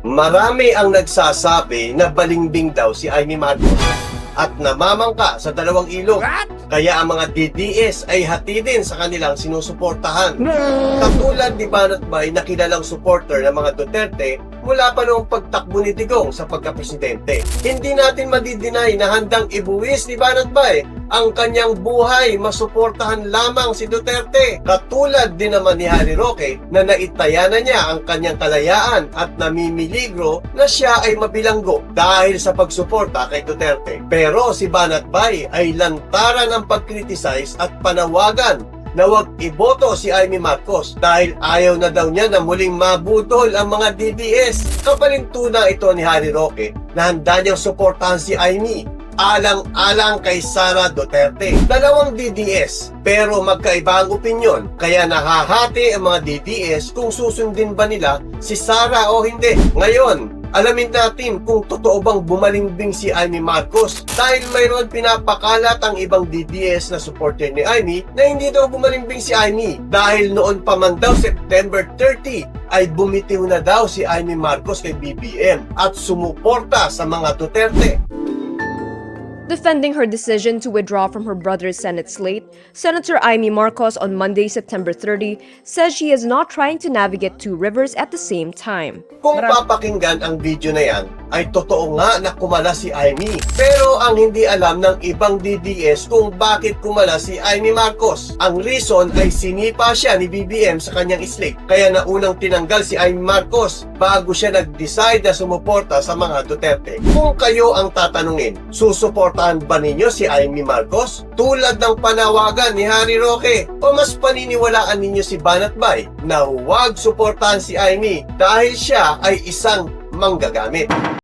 Marami ang nagsasabi na balimbing daw si Amy Marcos at namamangka sa dalawang ilog. Kaya ang mga DDS ay hati din sa kanilang sinusuportahan. Katulad ni Banat Bay na kilalang supporter ng mga Duterte mula pa noong pagtakbo ni Digong sa pagkapresidente. Hindi natin madidinay na handang ibuwis ni Banat Bay ang kanyang buhay masuportahan lamang si Duterte. Katulad din naman ni Harry Roque na naitaya na niya ang kanyang kalayaan at namimiligro na siya ay mabilanggo dahil sa pagsuporta kay Duterte. Pero si Banat Bay ay lantaran ang pagkriticize at panawagan na wag iboto si Amy Marcos dahil ayaw na daw niya na muling mabudol ang mga DDS. Kapalintuna ito ni Harry Roque na handa niyang suportahan si Amy alang-alang kay Sara Duterte. Dalawang DDS pero magkaiba ang opinyon kaya nahahati ang mga DDS kung susundin ba nila si Sara o hindi. Ngayon, alamin natin kung totoo bang bumalimbing si Amy Marcos dahil mayroon pinapakalat ang ibang DDS na supporter ni Amy na hindi daw bumalimbing si Amy dahil noon pa man daw September 30 ay bumitiw na daw si Amy Marcos kay BBM at sumuporta sa mga Duterte. Defending her decision to withdraw from her brother's Senate slate, Senator Amy Marcos on Monday, September 30, says she is not trying to navigate two rivers at the same time. Kung papakinggan ang video na yan, ay totoo nga na kumala si Amy. Pero ang hindi alam ng ibang DDS kung bakit kumala si Amy Marcos. Ang reason ay sinipa siya ni BBM sa kanyang slate. Kaya naunang tinanggal si Amy Marcos bago siya nag-decide na sumuporta sa mga Duterte. Kung kayo ang tatanungin, susuportahan ba ninyo si Amy Marcos? Tulad ng panawagan ni Harry Roque o mas paniniwalaan ninyo si Banat Bay na huwag suportahan si Amy dahil siya ay isang manggagamit.